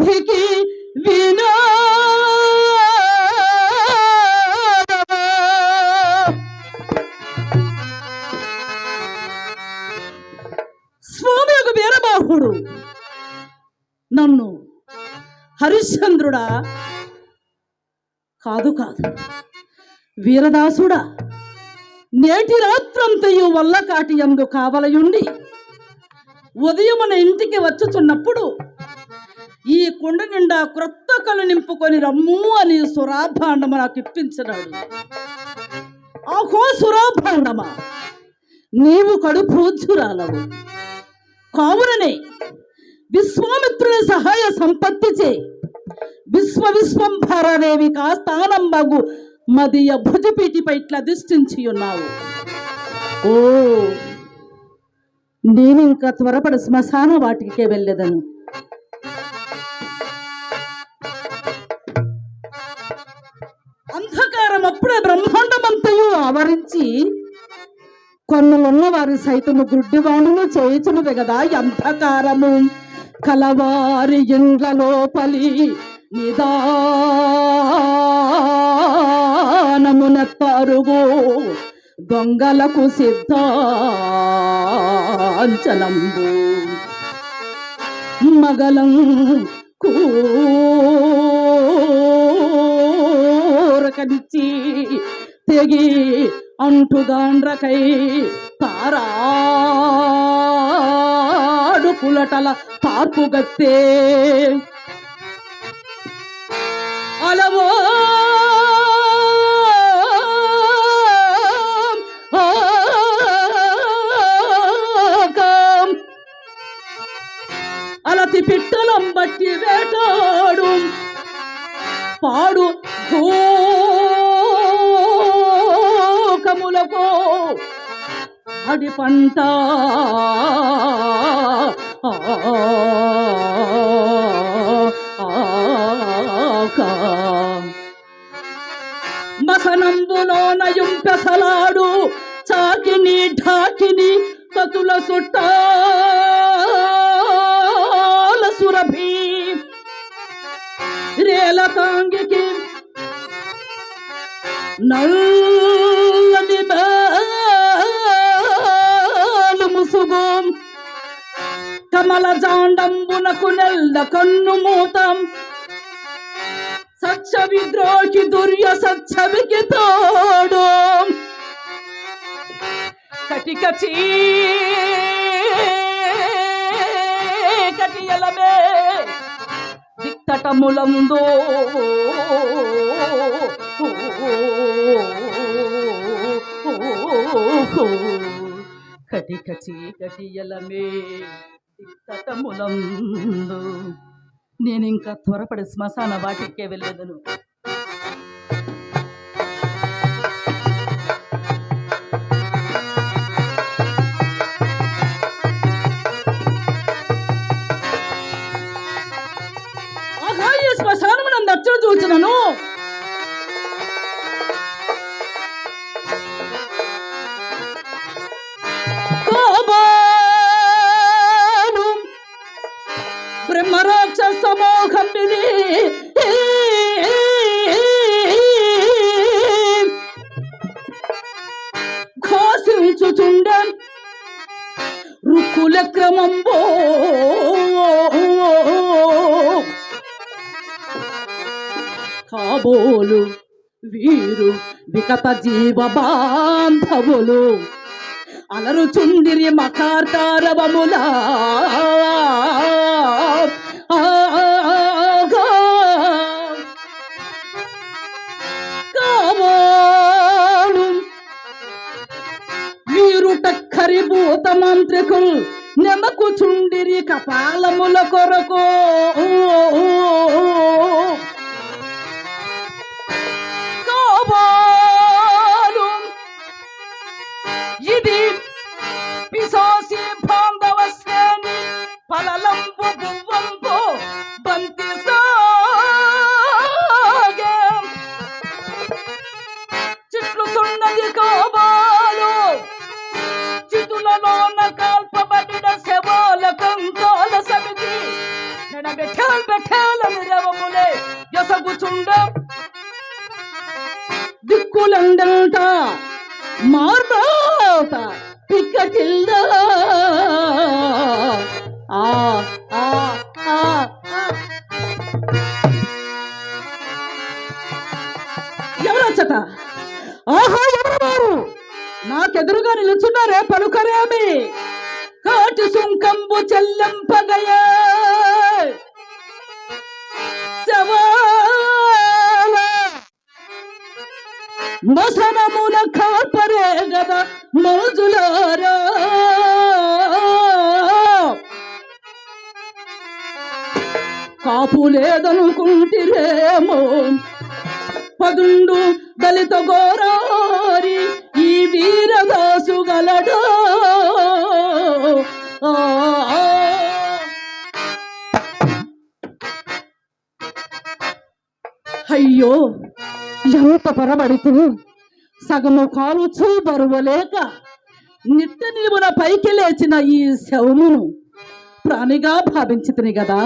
విధికి వినో స్వామి ఒక వీరబాహుడు. నన్ను హరిశ్చంద్రుడా కాదు కాదు వీరదాసుడా నేటి రాత్రంతయు వల్ల కాటి ఎందు కావలయుండి ఉదయమున ఇంటికి వచ్చుచున్నప్పుడు ఈ కుండ నిండా క్రొత్త కలు నింపుకొని రమ్ము అని సురాభాండమ నాకు ఇప్పించినాడు. ఆహో సురాభాండమా నీవు కడు పూజ్యురాలవు కావుననే విశ్వామిత్రుని సహాయ సంపత్తిచే విశ్వ విశ్వంభరదేవి కాస్థానంబగు మదియ భుజపీటిపై ఇట్లా దిష్టించి ఉన్నావు. ఓ నేను ఇంకా త్వరపడి శ్మశాన వాటికే వెళ్ళేదను. అంధకారం అప్పుడే బ్రహ్మాండమంతయు ఆవరించి కొన్నులున్న వారి సైతము గుడ్డివాణులు చేయుచున్నది కదా అంధకారము. కలవారి ఇండ్ల లోపలి నిదానమున పరుగు దొంగలకు సిద్ధాంచలంబు మగలం కూ కూరకనిచ్చి తెగి అంటుదాండ్రకై తారాడు కులటల తార్పుగత్తే అలవో అడి పంట. మసనంబులోన యుంపెసలాడు చాకిని ఢాకిని కతుల సుట్టాల సురభి రేల తాంగికి నల్ కమల జాండంబునకు నెల్ల కన్ను మూతం. సత్య విద్రోహి దుర్య సత్యవికి తోడు కటిక కటియలమే దిక్కటములందో కటిక చీకటియలమే దిక్తటములందు నేను ఇంకా త్వరపడి శ్మశాన వాటికే వెళ్ళేదను. ఘోషించుచుండ రుక్కుల క్రమంబో కాబోలు వీరు వికత జీవ బాంధవులు అలరు చుందిరి మకార్తారవములా కావాడు హరిభూత టక్కరి నెమకు చుండిరి కపాలముల కొరకు. తండల్ట మార్బోట పిక్క చిల్ద ఆ ఆ ఆ. ఎవరొచ్చట ఆహా ఎవరు నాకెదురుగా నిలుచున్నారే పలుకరేమి. కాటి సుంకంబు చెల్లంపగయా. మసనమున కాపరే గదా మోజులారా. కాపు లేదనుకుంటిరేమో పదుండు దళిత గోరారి ఈ వీరదాసు గలడా. అయ్యో ఎంత పొరబడితే సగము కాలు బరువలేక నిట్ట నిలువున పైకి లేచిన ఈ శవమును ప్రాణిగా భావించితిని కదా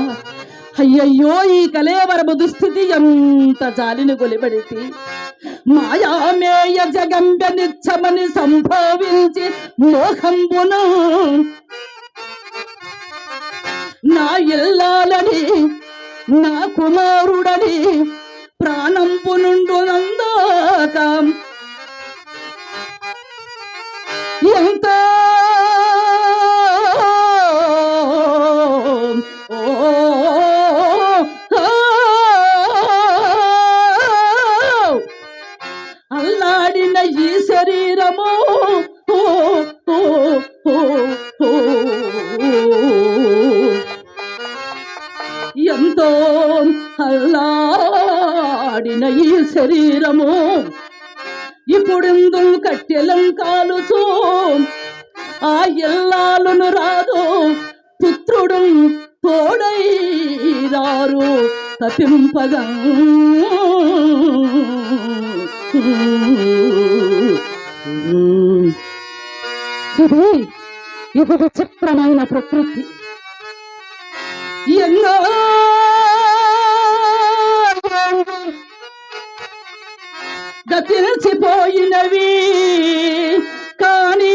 అయ్యయ్యో ఈ కలేవరము దుస్థితి ఎంత జాలిని గొలిబడితి మాయామేయ జగంబ నిచ్చమని సంభవించి మోహంబును నా ఇల్లాలని నా కుమారుడని ప్రాణంపు నుండు నందాకాం. ఇప్పుడెందు కట్టెలం కాలుచు ఆ ఎల్లాలను రాదు పుత్రుడు తోడై రారు తపింపగా ఇది ఇది విచిత్రమైన ప్రకృతి. ఎన్నో గతించిపోయినవి కానీ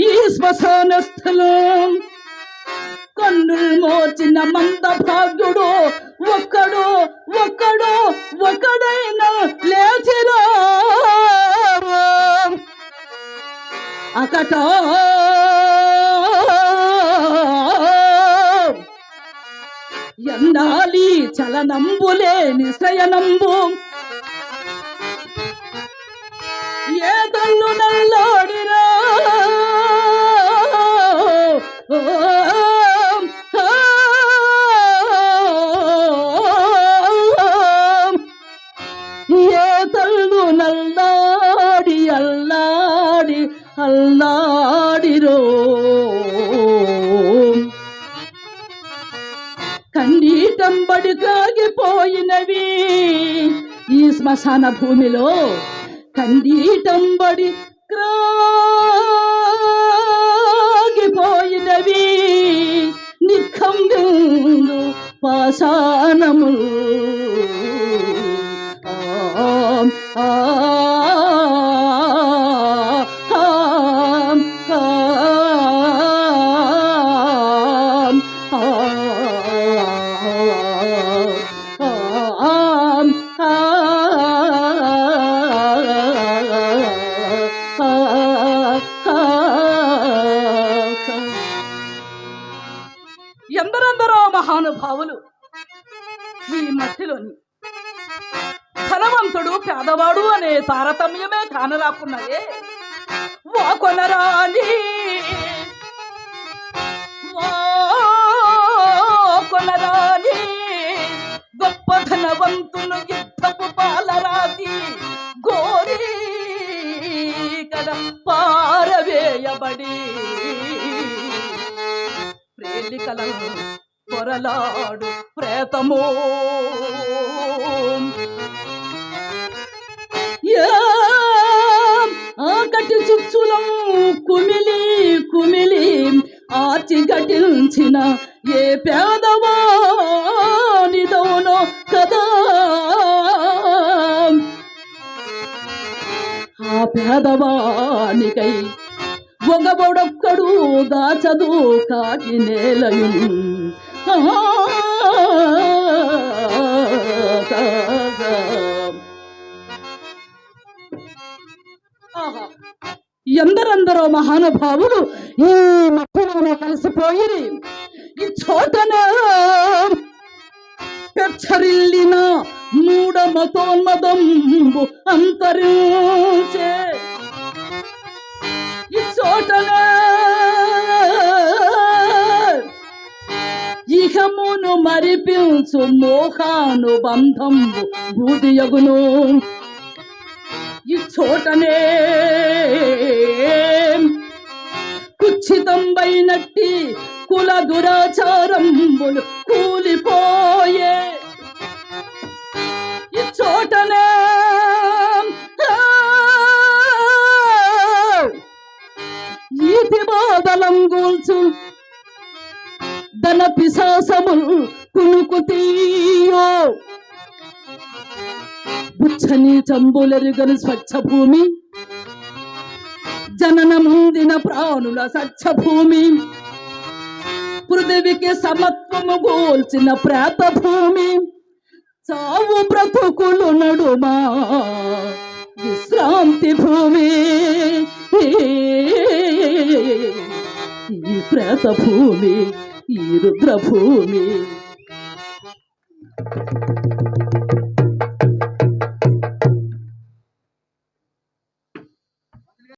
ఈ శ్మశాన స్థలం కన్నులు మోచిన మంద భాగ్యుడు ఒక్కడు ఒక్కడు ఒక్కడైనా లేచిరా అకటో ನಂಬು కండీటంబడి కాగిపోయినవి ఈ శ్మశాన భూమిలో కందీటంబడి క్రాగిపోయినవి. నిఖంబిందు పాషాణము ఆ. ఈ మట్టిలోని. ధనవంతుడు పేదవాడు అనే తారతమ్యమే కానరాకున్నాయే. వా కొనరాని. వా కొనరాని. గొప్ప ధనవంతులు యుద్ధపు పాలరాతి. గోరీ కద పారవేయబడి. ప్రేలికలను పొరలాడు ప్రేతము. ఆకటి చుచ్చులం కుమిలి కుమిలి ఆచి గటించిన ఏ పేదవానిదోనో కదా. ఆ పేదవానికై ఒగబొడొక్కడు దాచదు కాకి నేలయు ఎందరందరో మహానుభావులు ఈ మధ్యలో కలిసిపోయి ఈ చోటన పెచ్చరిల్లిన మూడ మతోన్మదం అంతరించే. ఈ చోటనే ఇహమును మరిపించు మోహాను బంధంబు బూదియగును. ఈ చోటనే కుచ్చితంబైనట్టి కుల దురాచారంబులు కూలిపోయే. ఈ చోటనే ఈ బాధలం గూల్చు ధన పిశాసములు కునుకు తీయో. బుచ్చని చంబులెరుగని స్వచ్ఛ భూమి జనన ముందిన ప్రాణుల స్వచ్ఛ భూమి పృథివికి సమత్వము గోల్చిన ప్రేత భూమి చావు బ్రతుకులు నడుమా విశ్రాంతి భూమి. ఈ ప్రేత భూమి ఈ రుద్రభూమి.